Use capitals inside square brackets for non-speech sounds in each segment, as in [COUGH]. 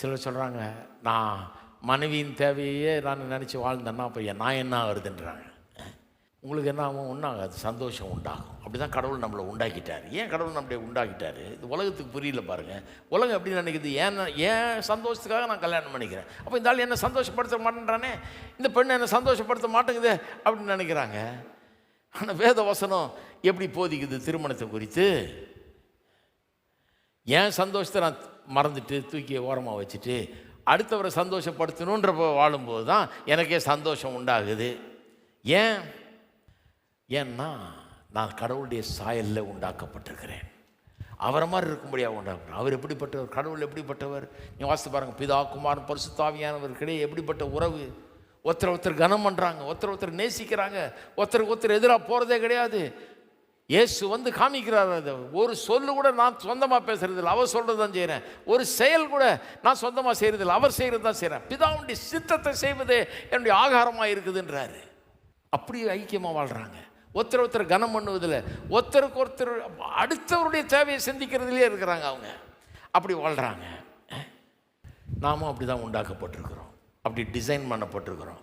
சிலர் சொல்கிறாங்க நான் மனைவியின் தேவையே நான் நினச்சி வாழ்ந்தேன்னா அப்போ நான் என்ன ஆகுதுன்றாங்க. உங்களுக்கு என்ன ஆகும்? ஒன்றும் ஆகாது சந்தோஷம் உண்டாகும். அப்படி தான் கடவுள் நம்மளை உண்டாக்கிட்டார். ஏன் கடவுள் நம்மளை உண்டாக்கிட்டார்? இது உலகத்துக்கு புரியல பாருங்கள் உலகம் எப்படி நினைக்குது? ஏன் ஏன் சந்தோஷத்துக்காக நான் கல்யாணம் பண்ணிக்கிறேன்? அப்போ இந்த ஆள் என்ன சந்தோஷப்படுத்த மாட்டேன்றானே? இந்த பெண்ணை என்னை சந்தோஷப்படுத்த மாட்டேங்குது? அப்படின்னு நினைக்கிறாங்க. ஆனால் வேத வசனம் எப்படி போதிக்குது திருமணத்தை குறித்து? ஏன் சந்தோஷத்தை நான் மறந்துட்டு தூக்கி ஓரமாக வச்சுட்டு அடுத்தவரை சந்தோஷப்படுத்தணுன்றப்போ வாழும்போது தான் எனக்கே சந்தோஷம் உண்டாகுது. ஏன்? ஏன்னா நான் கடவுளுடைய சாயலில் உண்டாக்கப்பட்டிருக்கிறேன். அவரை மாதிரி இருக்கும்படியாக உண்டாக்குறேன் அவர் எப்படிப்பட்டவர்? கடவுள் எப்படிப்பட்டவர்? நீ வாசித்து பாருங்க. பிதா குமாரன் பரிசுத்தாவியானவர்கிடையே எப்படிப்பட்ட உறவு? ஒருத்தர் ஒருத்தர் கனம் பண்ணுறாங்க ஒருத்தர் ஒருத்தர் நேசிக்கிறாங்க. ஒருத்தருக்கு ஒருத்தர் எதிராக போகிறதே கிடையாது. இயேசு வந்து காமிக்கிறார் அதை. ஒரு சொல்லு கூட நான் சொந்தமாக பேசுறதில்ல. அவர் சொல்கிறது தான் செய்கிறேன் ஒரு செயல் கூட நான் சொந்தமாக செய்கிறதில்ல அவர் செய்கிறது தான் செய்கிறேன் பிதாவுடைய சித்தத்தை செய்வதே என்னுடைய ஆகாரமாக இருக்குதுன்றாரு. அப்படி ஐக்கியமாக வாழ்கிறாங்க ஒருத்தர் ஒருத்தர் கனம் பண்ணுவதில் ஒருத்தருக்கு ஒருத்தர் அடுத்தவருடைய தேவையை சிந்திக்கிறதுலே இருக்கிறாங்க அவங்க. அப்படி வாழ்கிறாங்க நாமும் அப்படி தான் உண்டாக்கப்பட்டிருக்கிறோம். அப்படி டிசைன் பண்ணப்பட்டிருக்கிறோம்.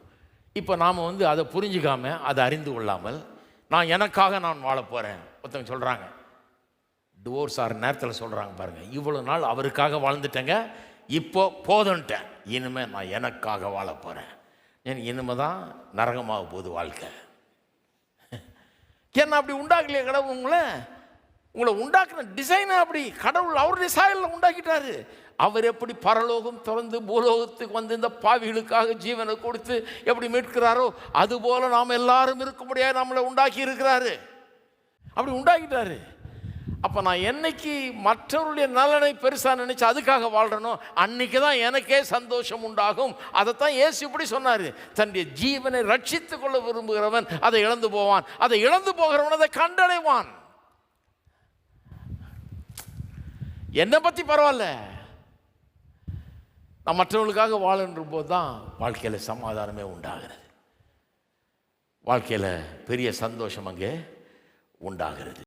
இப்போ நாம் வந்து அதை புரிஞ்சுக்காம அதை அறிந்து கொள்ளாமல் நான் எனக்காக நான் வாழ போகிறேன் ஒருத்தவங்க சொல்கிறாங்க டிவோர்ஸ் ஆகிற நேரத்தில் சொல்கிறாங்க பாருங்கள் இவ்வளோ நாள் அவருக்காக வாழ்ந்துட்டேங்க. இப்போ போதுன்ட்டேன். இனிமேல் நான் எனக்காக வாழ போகிறேன் இனிமே தான் நரகமாக போகுது வாழ்க்கை. [LAUGHS] என்ன அப்படி உண்டாகலையே கடவுள் உங்களை? உங்களை உண்டாக்குற டிசைனை அப்படி கடவுள் அவருடைய சாயலில் உண்டாக்கிட்டாரு. அவர் எப்படி பரலோகம் திறந்து பூலோகத்துக்கு வந்து இந்த பாவிகளுக்காக ஜீவனை கொடுத்து எப்படி மீட்கிறாரோ அதுபோல நாம் எல்லாரும் இருக்கும்படியாக நம்மளை உண்டாக்கி இருக்கிறாரு. அப்படி உண்டாக்கிட்டாரு. அப்போ நான் என்னைக்கு மற்றவருடைய நலனை பெருசாக நினச்சி அதுக்காக வாழ்கிறனோ அன்னைக்கு தான் எனக்கே சந்தோஷம் உண்டாகும். அதைத்தான் ஏசு இப்படி சொன்னார். தன்னுடைய ஜீவனை ரட்சித்து கொள்ள விரும்புகிறவன் அதை இழந்து போவான். அதை இழந்து போகிறவன் அதை கண்டடைவான். என்னை பற்றி பரவாயில்ல. நான் மற்றவர்களுக்காக வாழன்ற போது தான் வாழ்க்கையில் சமாதானமே உண்டாகிறது. வாழ்க்கையில் பெரிய சந்தோஷம் அங்கே உண்டாகிறது.